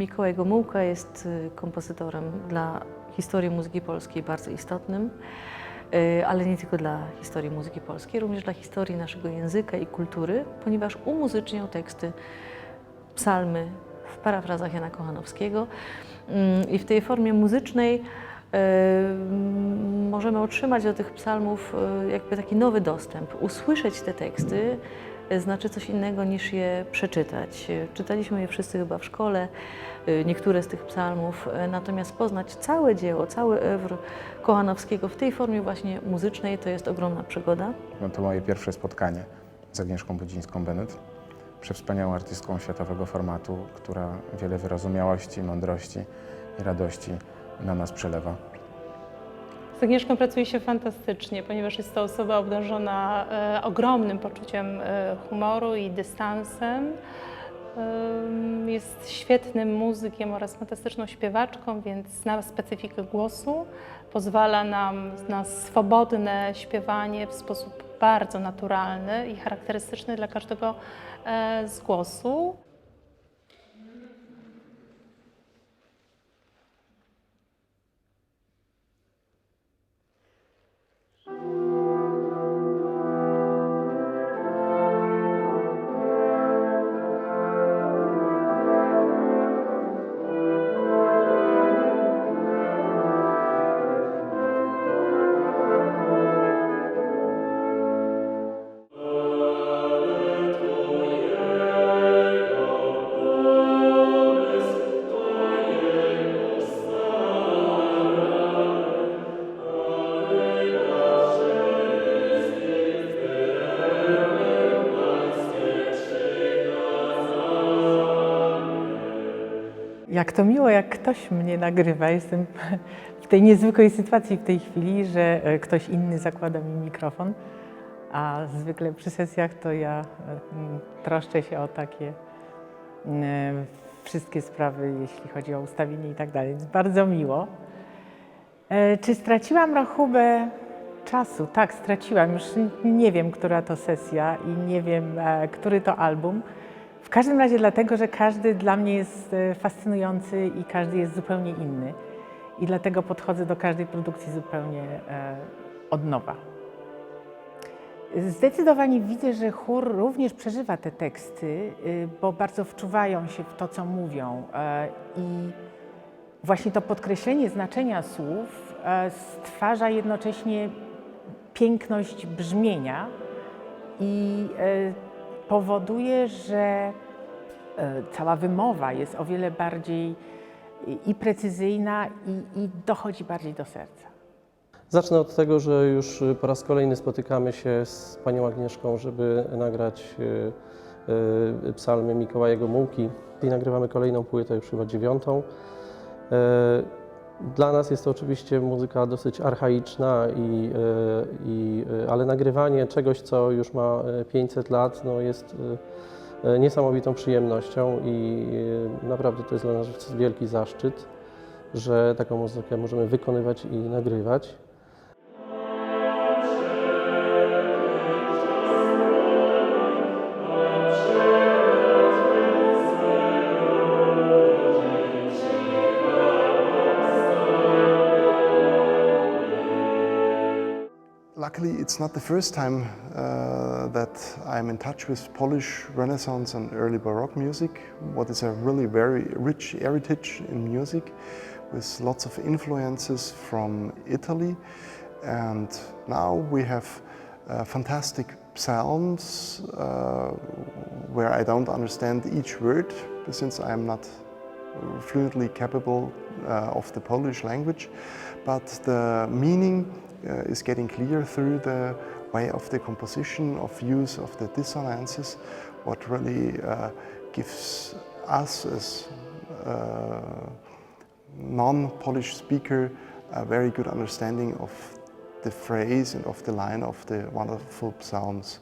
Mikołaj Gomułka jest y, kompozytorem dla historii muzyki polskiej bardzo istotnym, y, ale nie tylko dla historii muzyki polskiej, również dla historii naszego języka i kultury, ponieważ umuzyczniał teksty psalmy w parafrazach Jana Kochanowskiego Mm, i w tej formie muzycznej y, możemy otrzymać do tych psalmów jakby taki nowy dostęp, usłyszeć te teksty znaczy coś innego niż je przeczytać. Czytaliśmy je wszyscy chyba w szkole, y, niektóre z tych psalmów, y, natomiast poznać całe dzieło, cały ewr Kochanowskiego w tej formie właśnie muzycznej to jest ogromna przygoda. No to moje pierwsze spotkanie z Agnieszką Budzińską-Bennett, przewspaniałą artystką światowego formatu, która wiele wyrozumiałości, mądrości i radości na nas przelewa. Z Agnieszką pracuje się fantastycznie, ponieważ jest to osoba obdarzona e, ogromnym poczuciem e, humoru i dystansem. Em, Jest świetnym muzykiem oraz fantastyczną śpiewaczką, więc zna specyfikę głosu. Pozwala nam na swobodne śpiewanie w sposób bardzo naturalny i charakterystyczny dla każdego e, z głosu. Jak to miło, jak ktoś mnie nagrywa. Jestem w tej niezwykłej sytuacji w tej chwili, że e, ktoś inny zakłada mi mikrofon, a zwykle przy sesjach to ja e, troszczę się o takie m, wszystkie sprawy, jeśli chodzi o ustawienie i tak dalej. Więc bardzo miło. E, Czy straciłam rachubę czasu? Tak, straciłam. Już nie wiem, która to sesja i nie wiem, e, który to album. W każdym razie dlatego, że każdy dla mnie jest e, fascynujący i każdy jest zupełnie inny. I dlatego podchodzę do każdej produkcji zupełnie e, od nowa. Zdecydowanie widzę, że chór również przeżywa te teksty, y, bo bardzo wczuwają się w to, co mówią. e, I właśnie to podkreślenie znaczenia słów stwarza jednocześnie piękność brzmienia i powoduje, że e, cała wymowa jest o wiele bardziej i- precyzyjna, i, i dochodzi bardziej do serca. Zacznę od tego, że już po raz kolejny spotykamy się z panią Agnieszką, żeby nagrać y, y, psalmy Mikołaja Gomułki i nagrywamy kolejną płytę, już chyba dziewiątą. Dla nas jest to oczywiście muzyka dosyć archaiczna, i, y, i, y, ale nagrywanie czegoś, co już ma y, 500 lat, no jest niesamowitą przyjemnością i naprawdę to jest dla nas wielki zaszczyt, że taką muzykę możemy wykonywać i nagrywać. Luckily, it's not the first time uh, that I'm in touch with Polish Renaissance and early Baroque music, what is a really very rich heritage in music with lots of influences from Italy. And now we have uh, fantastic psalms uh, where I don't understand each word since I am not fluently capable uh, of the Polish language, but the meaning uh, is getting clear through the way of the composition, of use of the dissonances, what really uh, gives us as non-Polish speaker a very good understanding of the phrase and of the line of the wonderful psalms.